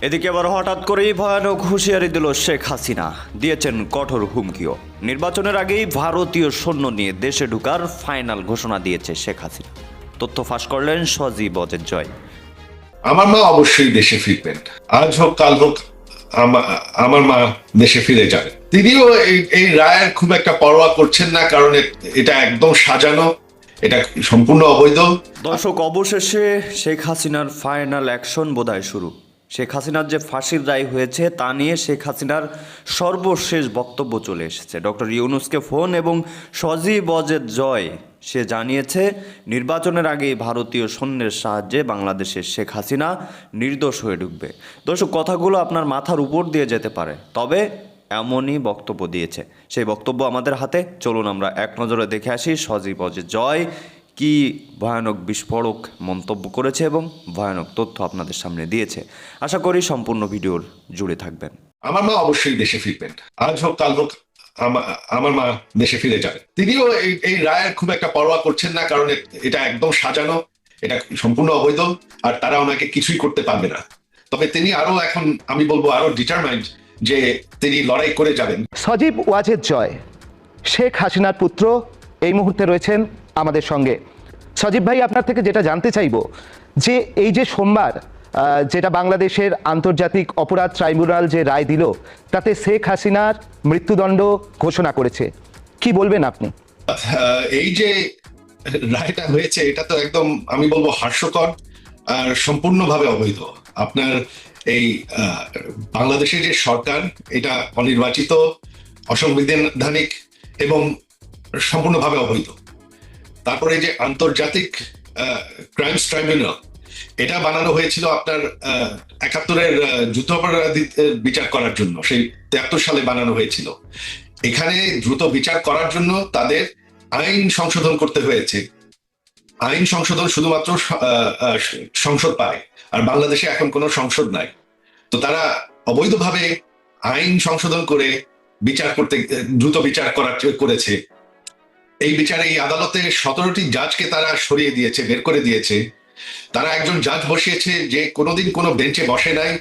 এদিকে আবার হঠাৎ করেই ভয়ানক হুঁশিয়ারি দিল শেখ হাসিনা। দিয়েছেন কঠোর হুমকিও। নির্বাচনের আগেই ভারতীয় সৈন্য নিয়ে দেশে ঢুকার ফাইনাল ঘোষণা দিয়েছে শেখ হাসিনা। তথ্য ফাঁস করলেন সজীব অজের জয়। আমার মা অবশ্যই দেশে ফিরবেন। আজ হোক কাল হোক আমার মা দেশে ফিরে যাবে। তিনিও এই- রায়ের খুব একটা পরোয়া করছেন না কারণ এটা একদম সাজানো এটা সম্পূর্ণ অবৈধ। দর্শক অবশেষে শেখ হাসিনার ফাইনাল অ্যাকশন বোধহয় শুরু। শেখ হাসিনার যে ফাঁসির রায় হয়েছে তা নিয়ে শেখ হাসিনার সর্বশেষ বক্তব্য চলে এসেছে। ডক্টর ইউনুসকে ফোন এবং সজীব অজের জয়, সে জানিয়েছে, নির্বাচনের আগেই ভারতীয় সৈন্যের সাহায্যে বাংলাদেশের শেখ হাসিনা নির্দোষ হয়ে ঢুকবে। দর্শক, কথাগুলো আপনার মাথার উপর দিয়ে যেতে পারে, তবে এমনই বক্তব্য দিয়েছে। সেই বক্তব্য আমাদের হাতে। চলুন আমরা এক নজরে দেখে আসি সজীব অজের জয় কি ভয়ানক বিস্ফোরক মন্তব্য করেছে এবং ভয়ানক তথ্য আপনাদের সামনে দিয়েছে। আশা করি সম্পূর্ণ ভিডিওর জুড়ে থাকবেন। আমার মা অবশ্যই দেশে ফিরবেন। আজ হোক কাল হোক আমার মা দেশে ফিরে যাবেন তিনিও এই- এই রায়ের খুব একটা পরোয়া করছেন না কারণ এটা একদম সাজানো এটা সম্পূর্ণ অবৈধ আর তারা ওনাকে কিছুই করতে পারবে না। তবে তিনি আরও এখন আমি বলব আরও ডিটারমাইন্ড যে তিনি লড়াই করে যাবেন। সজীব ওয়াজেদ জয়। শেখ হাসিনার পুত্র এই মুহূর্তে রয়েছেন আমাদের সঙ্গে। সজীব ভাই, আপনার থেকে যেটা জানতে চাইব, যে এই যে সোমবার যেটা বাংলাদেশের আন্তর্জাতিক অপরাধ ট্রাইব্যুনাল যে রায় দিল, তাতে শেখ হাসিনার মৃত্যুদণ্ড ঘোষণা করেছে। কি বলবেন আপনি? এই যে রায়টা হয়েছে, এটা তো একদম, আমি বলব হাস্যকর আর সম্পূর্ণভাবে অবৈধ। আপনার এই বাংলাদেশের যে সরকার, এটা অনির্বাচিত, অসংবিধানিক এবং সম্পূর্ণভাবে অবৈধ। তারপরে যে আন্তর্জাতিক ক্রাইমস ট্রাইব্যুনাল এটা বানানো হয়েছিল আপনার একাত্তরের যুদ্ধাপরাধীদের বিচার করার জন্য, সেই তেয়াত্তর সালে বানানো হয়েছিল। এখানে দ্রুত বিচার করার জন্য তাদের আইন সংশোধন করতে হয়েছে। আইন সংশোধন শুধুমাত্র সংসদ পায়, আর বাংলাদেশে এখন কোনো সংসদ নাই। তো তারা অবৈধভাবে আইন সংশোধন করে বিচার করতে দ্রুত বিচার করার, করেছে। এই বিচারে এই আদালতে সতেরোটি জাজকে তারা সরিয়ে দিয়েছে, বের করে দিয়েছে। তারা একজন জাজ বসিয়েছে যে কোনোদিন কোনো বেঞ্চে বসে নাই।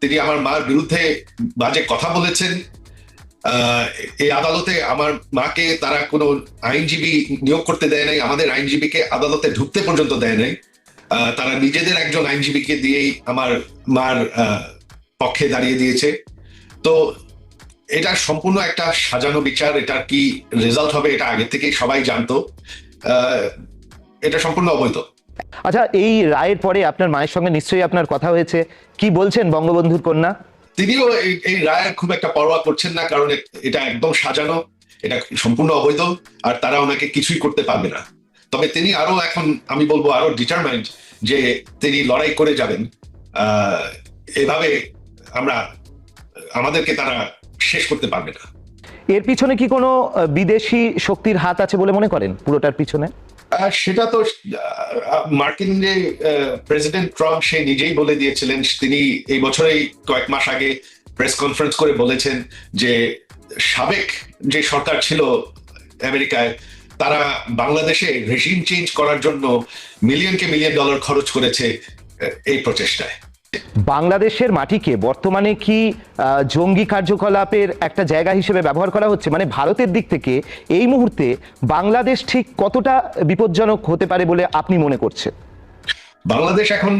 তিনি আমার মার বিরুদ্ধে বাজে কথা বলেছেন। এই আদালতে আমার মাকে তারা কোনো আইনজীবী নিয়োগ করতে দেয় নাই, আমাদের আইনজীবীকে আদালতে ঢুকতে পর্যন্ত দেয় নাই। তারা নিজেদের একজন আইনজীবীকে দিয়েই আমার মার পক্ষে দাঁড়িয়ে দিয়েছে। তো এটা সম্পূর্ণ একটা সাজানো বিচার এটার কি রেজাল্ট হবে এটা আগে থেকেই সবাই জানতো। এটা সম্পূর্ণ অবৈধ। আচ্ছা এই রায়ের পরে আপনার মায়ের সঙ্গে নিশ্চয়ই আপনার কথা হয়েছে। কি বলছেন বঙ্গবন্ধুর কন্যা? তিনিও এই- রায়ের খুব একটা পরোয়া করছেন না কারণ এটা একদম সাজানো এটা সম্পূর্ণ অবৈধ আর তারা ওনাকে কিছুই করতে পারবে না। তবে তিনি আরও এখন আমি বলব আরও ডিটারমাইন্ড যে তিনি লড়াই করে যাবেন। আহ, এভাবে আমরা আমাদেরকে তারা শেষ করতে পারবে না। এর পিছনে কি কোনো বিদেশি শক্তির হাত আছে বলে মনে করেন পুরোটার পিছনে? সেটা তো মার্কিন যে প্রেসিডেন্ট ট্রাম্প সে নিজেই বলে দিয়েছিলেন। তিনি এই বছরেই কয়েক মাস আগে প্রেস কনফারেন্স করে বলেছেন যে সাবেক যে সরকার ছিল আমেরিকায় তারা বাংলাদেশে রেজিম চেঞ্জ করার জন্য মিলিয়নকে মিলিয়ন ডলার খরচ করেছে এই প্রচেষ্টায়। বাংলাদেশের মাটিকে বর্তমানে কি জঙ্গি কার্যকলাপের একটা জায়গা হিসেবে ব্যবহার করা হচ্ছে? মানে ভারতের দিক থেকে এই মুহূর্তে বাংলাদেশ ঠিক কতটা বিপজ্জনক হতে পারে বলে আপনি মনে করছেন? বাংলাদেশ এখন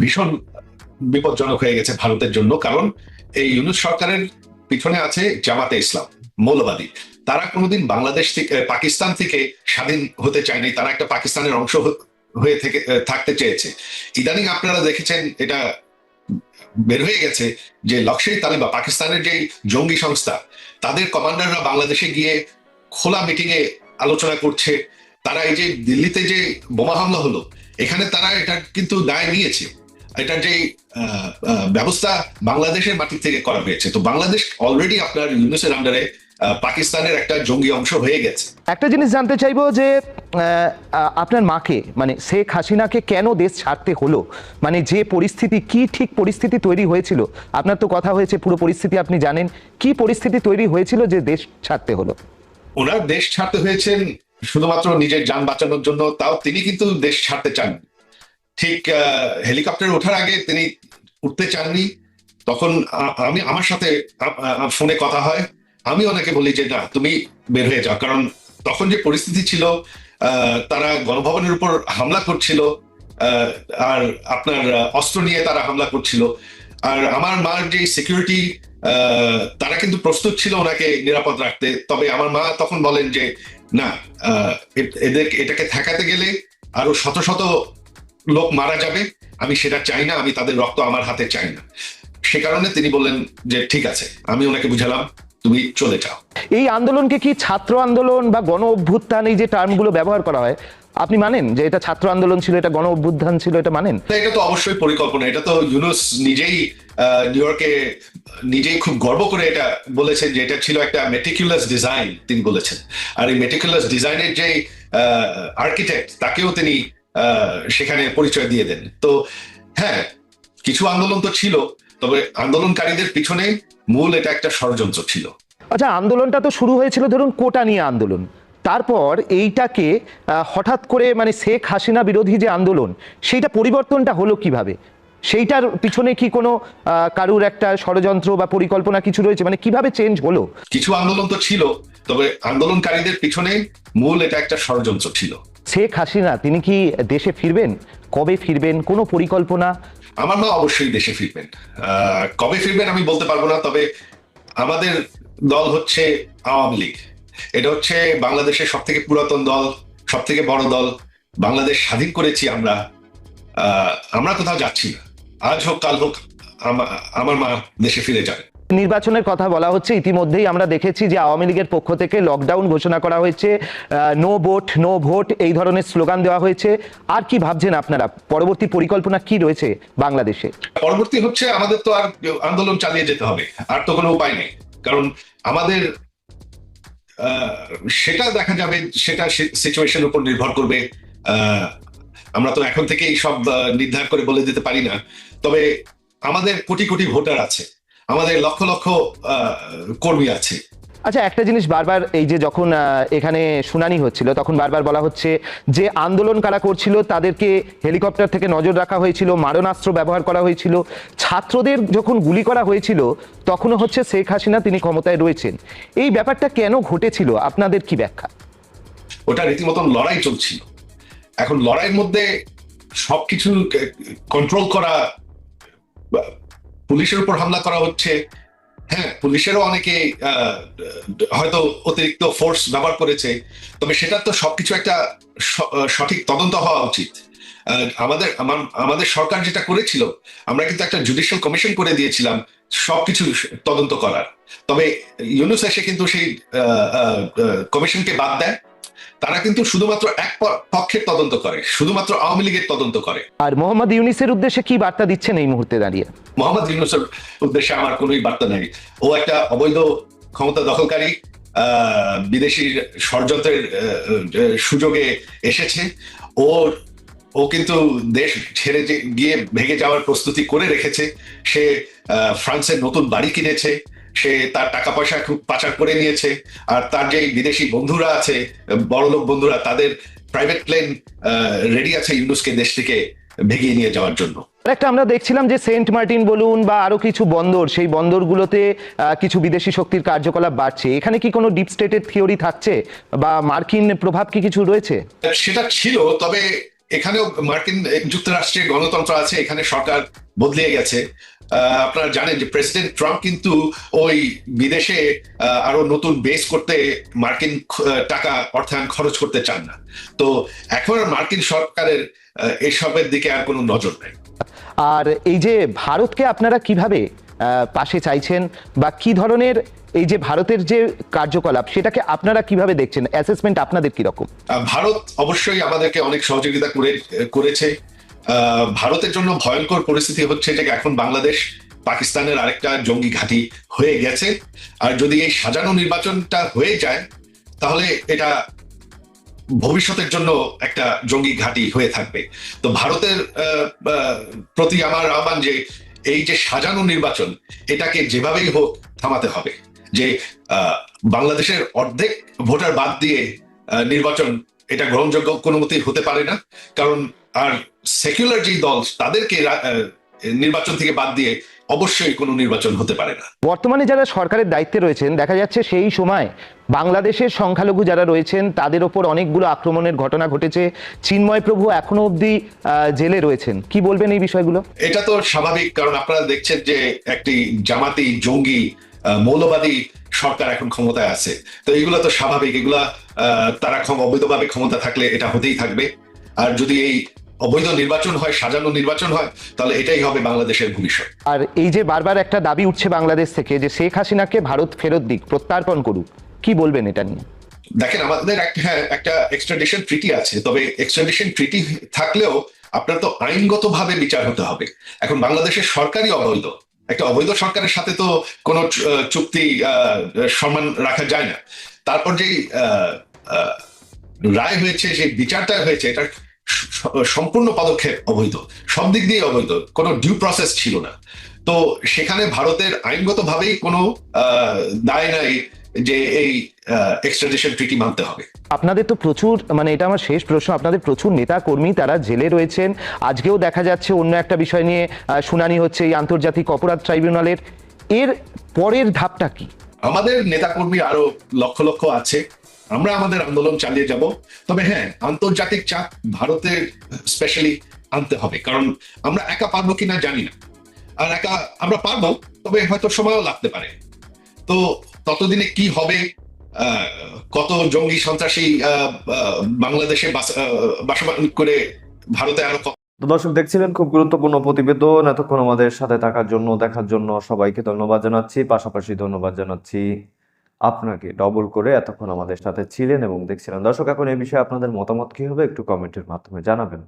ভীষণ বিপজ্জনক হয়ে গেছে ভারতের জন্য, কারণ এই ইউনুস সরকারের পিছনে আছে জামাতে ইসলাম, মৌলবাদী। তারা কোনোদিন বাংলাদেশ থেকে, পাকিস্তান থেকে স্বাধীন হতে চায়নি, তারা একটা পাকিস্তানের অংশ হয়ে থেকে থাকতে চেয়েছে। ইদানিং আপনারা দেখেছেন, এটা বের হয়ে গেছে যে লক্ষ্যই তালিবা, পাকিস্তানের যে জঙ্গি সংস্থা, তাদের কমান্ডাররা বাংলাদেশে গিয়ে খোলা মিটিং এ আলোচনা করছে। তারা এই যে দিল্লিতে যে বোমা হামলা হলো, এখানে তারা এটা কিন্তু দায় নিয়েছে। এটার যে ব্যবস্থা বাংলাদেশের মাটি থেকে করা হয়েছে। তো বাংলাদেশ অলরেডি আপনার ইউনুসের আন্ডারে পাকিস্তানের একটা জঙ্গি অংশ হয়ে গেছে। একটা জিনিস জানতে চাইব যে আপনার মাকে মানে শেখ হাসিনাকে কেন দেশ ছাড়তে হলো? মানে যে পরিস্থিতি, কি ঠিক পরিস্থিতি তৈরি হয়েছিল? আপনার তো কথা হয়েছে, পুরো পরিস্থিতি আপনি জানেন। কি পরিস্থিতি তৈরি হয়েছিল যে দেশ ছাড়তে হলো? ওনার দেশ ছাড়তে হয়েছেন শুধুমাত্র নিজের যান বাঁচানোর জন্য, তাও তিনি কিন্তু দেশ ছাড়তে চান ঠিক হেলিকপ্টারে ওঠার আগে তিনি উঠতে চাননি। তখন আমি, আমার সাথে ফোনে কথা হয়। আমি ওনাকে বলি যে, না, তুমি বের হয়ে যাও। কারণ তখন যে পরিস্থিতি ছিল তারা গণভবনের উপর হামলা করছিল আর আপনার অস্ত্র নিয়ে তারা হামলা করছিল। আর আমার মার যে সিকিউরিটি তারা কিন্তু প্রস্তুত ছিল ওনাকে নিরাপদ রাখতে। তবে আমার মা তখন বলেন যে, না এদের, এটাকে ঠেকাতে গেলে আরও শত শত লোক মারা যাবে। আমি সেটা চাই না, আমি তাদের রক্ত আমার হাতে চাই না। সে কারণে তিনি বললেন যে, ঠিক আছে, আমি ওনাকে বুঝালাম। তুমি চলে যাও। এই আন্দোলনকে কি ছাত্র আন্দোলন বা গণ অভ্যুত্থান এই যে টার্মগুলো ব্যবহার করা হয় আপনি মানেন যে এটা ছাত্র আন্দোলন ছিল এটা গণ অভ্যুত্থান ছিল এটা মানেন? এটা তো অবশ্যই পরিকল্পনা। এটা তো ইউনুস নিজেই নিউ ইয়র্কে নিজেই খুব গর্ব করে এটা বলেছেন যে এটা ছিল একটা মেটিকুলাস ডিজাইন তিনি বলেছেন। আর এই মেটিকুলাস ডিজাইনের যে আর্কিটেক্ট তাকেও তিনি আহ, সেখানে পরিচয় দিয়ে দেন। তো হ্যাঁ কিছু আন্দোলন তো ছিল তবে আন্দোলনকারীদের পিছনে মূল এটা একটা ষড়যন্ত্র ছিল। আচ্ছা আন্দোলনটা তো শুরু হয়েছিল ধরুন কোটা নিয়ে আন্দোলন। তারপর এইটাকে হঠাৎ করে মানে শেখ হাসিনা বিরোধী যে আন্দোলন সেইটা পরিবর্তনটা হলো কীভাবে? সেইটার পিছনে কি কোনো কারুর একটা ষড়যন্ত্র বা পরিকল্পনা কিছু রয়েছে? মানে কীভাবে চেঞ্জ হলো? কিছু আন্দোলন তো ছিল তবে আন্দোলনকারীদের পিছনে মূল এটা একটা ষড়যন্ত্র ছিল। শেখ হাসিনা, তিনি কি দেশে ফিরবেন? কবে ফিরবেন? কোনো পরিকল্পনা? আমার মা অবশ্যই দেশে ফিরবেন। কবে ফিরবেন আমি বলতে পারব না, তবে আমাদের দল হচ্ছে আওয়ামী লীগ। এটা হচ্ছে বাংলাদেশের সব থেকে পুরাতন দল সব থেকে বড় দল। বাংলাদেশ স্বাধীন করেছি আমরা। আমরা কোথাও যাচ্ছি না। আজ হোক, কাল হোক, আমা- আমার মা দেশে ফিরে যাবে। নির্বাচনের কথা বলা হচ্ছে ইতিমধ্যেই আমরা দেখেছি যে আওয়ামী লীগের পক্ষ থেকে লকডাউন ঘোষণা করা হয়েছে নো ভোট নো ভোট এই ধরনের স্লোগান দেওয়া হয়েছে। আর কি ভাবছেন আপনারা? পরবর্তী পরিকল্পনা কি রয়েছে বাংলাদেশে? পরবর্তী হচ্ছে আমাদের তো আর আন্দোলন চালিয়ে যেতে হবে আর তো কোনো উপায় নেই। কারণ আমাদের সেটা দেখা যাবে সেটা সিচুয়েশন উপর নির্ভর করবে। আমরা তো এখন থেকেই সব আহ, নির্ধার করে বলে দিতে পারি না। তবে আমাদের কোটি কোটি ভোটার আছে। আমাদের লক্ষ লক্ষ কর্মী আছে। আচ্ছা একটা জিনিস বারবার এই যে যখন এখানে শুনানি হচ্ছিল তখন বারবার বলা হচ্ছে যে আন্দোলন কারা করছিল তাদেরকে হেলিকপ্টার থেকে নজর রাখা হয়েছিল মারণাস্ত্র ব্যবহার করা হয়েছিল। ছাত্রদের যখন গুলি করা হয়েছিল তখনও হচ্ছে শেখ হাসিনা তিনি ক্ষমতায় রয়েছেন। এই ব্যাপারটা কেন ঘটেছিল? আপনাদের কি ব্যাখ্যা? ওটা রীতিমতন লড়াই চলছিল। এখন লড়াইয়ের মধ্যে সবকিছু কন্ট্রোল করা পুলিশের উপর হামলা করা হচ্ছে। হ্যাঁ পুলিশেরও অনেকে হয়তো অতিরিক্ত ফোর্স ব্যবহার করেছে। তবে সেটা তো সবকিছু একটা সঠিক তদন্ত হওয়া উচিত। আমাদের আমাদের সরকার যেটা করেছিল, আমরা কিন্তু একটা জুডিশিয়াল কমিশন করে দিয়েছিলাম সবকিছু তদন্ত করার। তবে ইউনুস এসে কিন্তু সেই কমিশনকে বাদ দেয়। তারা কিন্তু শুধুমাত্র এক পক্ষের তদন্ত করে শুধুমাত্র আওয়ামী লীগের তদন্ত করে। আর মোহাম্মদ ইউনিসের উদ্দেশ্যে কি বার্তা দিচ্ছেন এই মুহূর্তে দাঁড়িয়ে? মোহাম্মদ ইউনুসের উদ্দেশ্যে আমার কোনোই বার্তা নেই। ও একটা অবৈধ ক্ষমতা দখলকারী বিদেশি ষড়যন্ত্রের সুযোগে এসেছে। ও ও কিন্তু দেশ ছেড়ে গিয়ে ভেঙে যাওয়ার প্রস্তুতি করে রেখেছে। সে আহ, ফ্রান্সের নতুন বাড়ি কিনেছে। সে তার টাকা পয়সা খুব পাচার করে নিয়েছে আর তার যে বিদেশি বন্ধুরা আছে বড়লোক বন্ধুরা তাদের প্রাইভেট প্লেন রেডি আছে ইউনুসকে দেশ থেকে ভেগিয়ে নিয়ে যাওয়ার জন্য। একটা আমরা দেখছিলাম যে সেন্ট মার্টিন বলুন বা আরও কিছু বন্দর সেই বন্দরগুলোতে কিছু বিদেশি শক্তির কার্যকলাপ বাড়ছে। এখানে কি কোনো ডিপ স্টেটের থিওরি থাকছে? বা মার্কিন প্রভাব কি কিছু রয়েছে? সেটা ছিল তবে এখানেও মার্কিন যুক্তরাষ্ট্রে গণতন্ত্র আছে এখানে সরকার বদলে গেছে। আপনারা জানেন যে প্রেসিডেন্ট ট্রাম্প কিন্তু ওই বিদেশে আরও নতুন বেস করতে মার্কিন টাকা অর্থায়ন খরচ করতে চান না। তো এখন মার্কিন সরকারের এসবের দিকে আর কোনো নজর নেই। আর এই যে ভারতকে আপনারা কীভাবে পাশে চাইছেন বা কি ধরনের এই যে ভারতের যে কার্যকলাপ সেটাকে আপনারা কীভাবে দেখছেন? অ্যাসেসমেন্ট আপনাদের কীরকম? ভারত অবশ্যই আমাদেরকে অনেক সহযোগিতা করে করেছে। ভারতের জন্য ভয়ঙ্কর পরিস্থিতি হচ্ছে যে এখন বাংলাদেশ, পাকিস্তানের আরেকটা জঙ্গি ঘাঁটি হয়ে গেছে। আর যদি এই সাজানো নির্বাচনটা হয়ে যায়, তাহলে এটা ভবিষ্যতের জন্য একটা জঙ্গি ঘাঁটি হয়ে থাকবে। তো ভারতের প্রতি আমার আহ্বান যে এই যে সাজানো নির্বাচন, এটাকে যেভাবেই হোক থামাতে হবে। যে বাংলাদেশের অর্ধেক ভোটার বাদ দিয়ে নির্বাচন এটা গ্রহণযোগ্য কোনো মতেই হতে পারে না। কারণ আর সেকুলার যে দল তাদেরকে নির্বাচন থেকে বাদ দিয়ে অবশ্যই কোনো নির্বাচন হতে পারে না। বর্তমানে যারা সরকারের দায়িত্বে রয়েছেন দেখা যাচ্ছে সেই সময় বাংলাদেশের সংখ্যালঘু যারা রয়েছেন তাদের ওপর অনেকগুলো আক্রমণের ঘটনা ঘটেছে। চিন্ময় প্রভু এখনও অবধি জেলে রয়েছেন। কি বলবেন এই বিষয়গুলো? এটা তো স্বাভাবিক কারণ আপনারা দেখছেন যে একটি জামাতি জঙ্গি মৌলবাদী সরকার এখন ক্ষমতায় আছে। তো এগুলো তো স্বাভাবিক এগুলা আহ, তারা অবৈধভাবে ক্ষমতা থাকলে এটা হতেই থাকবে। আর যদি এই অবৈধ নির্বাচন হয় সাজানো নির্বাচন হয় তাহলে এটাই হবে বাংলাদেশের ভবিষ্যৎ। আর এই যে বারবার একটা দাবি উঠছে বাংলাদেশ থেকে যে শেখ হাসিনাকে ভারত ফেরত দিক প্রত্যার্পণ করুক কি বলবেন এটা নিয়ে? দেখেন আমাদের একটা হ্যাঁ একটা এক্সট্রাডিশন ট্রিটি আছে তবে এক্সট্রাডিশন ট্রিটি থাকলেও আপনার তো আইনগতভাবে বিচার হতে হবে। এখন বাংলাদেশের সরকারই অবৈধ। একটা অবৈধ সরকারের সাথে তো কোনো চুক্তি সম্মান রাখা যায় না। তারপর আহ, রায় হয়েছে সেই বিচারটা হয়েছে এটা সম্পূর্ণ পদক্ষেপ অবৈধ। সব দিক দিয়ে অবৈধ কোনো ডিউ প্রসেস ছিল না। তো সেখানে ভারতের আইনগতভাবেই কোনো দায় নাই যে এই এক্সট্রাডিশন ট্রিটি মানতে হবে। আপনাদের তো প্রচুর মানে এটা আমার শেষ প্রশ্ন আপনাদের প্রচুর নেতা কর্মী তারা জেলে রয়েছেন। আজকেও দেখা যাচ্ছে অন্য একটা বিষয় নিয়ে শুনানি হচ্ছে এই আন্তর্জাতিক অপরাধ ট্রাইব্যুনালের। এর পরের ধাপটা কি? আমাদের নেতাকর্মী আরও লক্ষ লক্ষ আছে। আমরা আমাদের আন্দোলন চালিয়ে যাব। তবে হ্যাঁ আন্তর্জাতিক চাপ ভারতের স্পেশালি আনতে হবে। কারণ আমরা একা পারব কিনা জানি না। আর একা আমরা পারব তবে হয়তো সময়ও লাগতে পারে। তো ততদিনে কি হবে কত জঙ্গি সন্ত্রাসী বাংলাদেশে বাস- বাসবাস করে ভারতে আরও তো দর্শক দেখছিলেন খুব গুরুত্বপূর্ণ প্রতিবেদন। এতক্ষণ আমাদের সাথে থাকার জন্য, দেখার জন্য সবাইকে ধন্যবাদ জানাচ্ছি। পাশাপাশি ধন্যবাদ জানাচ্ছি আপনাকে ডবল করে এতক্ষণ আমাদের সাথে ছিলেন এবং দেখছিলেন। দর্শক, এখন এই বিষয়ে আপনাদের মতামত কি হবে একটু কমেন্টের মাধ্যমে জানাবেন।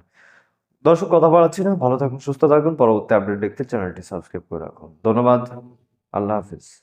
দর্শক, কথা বাড়াচ্ছি না। ভালো থাকুন, সুস্থ থাকুন। পরবর্তী আপডেট দেখতে চ্যানেলটি সাবস্ক্রাইব করে রাখুন। ধন্যবাদ। আল্লাহ হাফিজ।